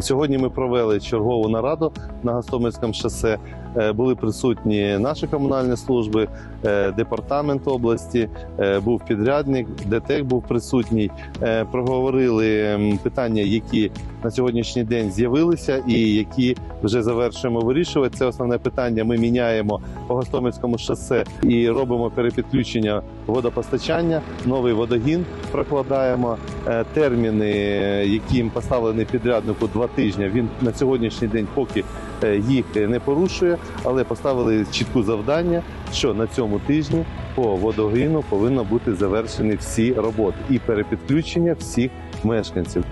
Сьогодні ми провели чергову нараду на Гастомельському шосе. Е, Були присутні наші комунальні служби, е, департамент області, е, був підрядник, ДТЕК був присутній. Проговорили питання, які на сьогоднішній день з'явилися, і які вже завершуємо вирішувати. Це основне питання. Ми міняємо по Гостомельському шосе і робимо перепідключення водопостачання, новий водогін прокладаємо. Е, Терміни, е, яким поставлений підряднику два тижні, він на сьогоднішній день поки е, їх не порушує, але поставили чітку завдання, що на цьому тижні по водогіну повинно бути завершені всі роботи і перепідключення всіх мешканців.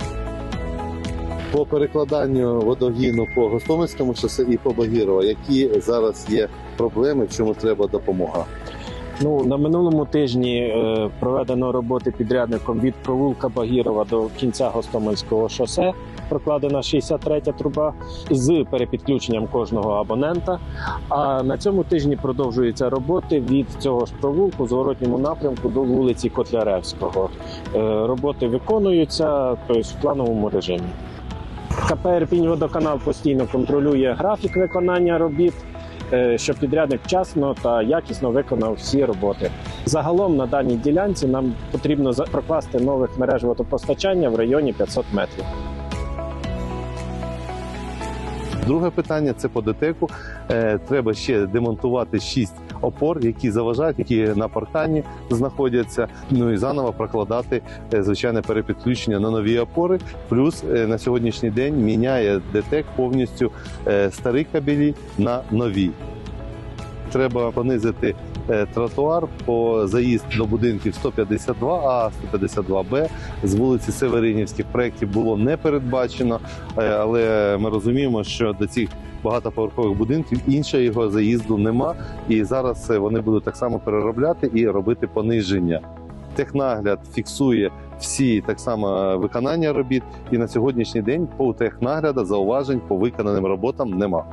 По перекладанню водогіну по Гостомельському шосе і по Багірова, які зараз є проблеми, в чому треба допомога. Ну на минулому тижні е, проведено роботи підрядником від провулка Багірова до кінця Гостомельського шосе. Прокладена 63 труба з перепідключенням кожного абонента. А на цьому тижні продовжуються роботи від цього ж провулку зворотньому напрямку до вулиці Котляревського. Е, роботи виконуються тобто, в плановому режимі. КП «Ірпінь-Водоканал» постійно контролює графік виконання робіт е, щоб підрядник вчасно та якісно виконав всі роботи. Загалом на даній ділянці нам потрібно прокласти нових мереж водопостачання в районі 500 метрів. Друге питання це по ДТЕКу. Е, треба ще демонтувати шість опор, які заважають, які на паркані знаходяться. Ну і заново прокладати е, звичайне перепідключення на нові опори. Плюс е, на сьогоднішній день міняє ДТЕК повністю е, старі кабелі на нові. Треба понизити е, тротуар по заїзд до будинків 152А, 152Б з вулиці Северинівських. В проєкті було не передбачено, е, але ми розуміємо, що до цих багатоповерхових будинків іншого його заїзду нема, і зараз е, вони будуть так само переробляти і робити пониження. Технагляд фіксує всі так само виконання робіт, і на сьогоднішній день по технагляду зауважень по виконаним роботам нема.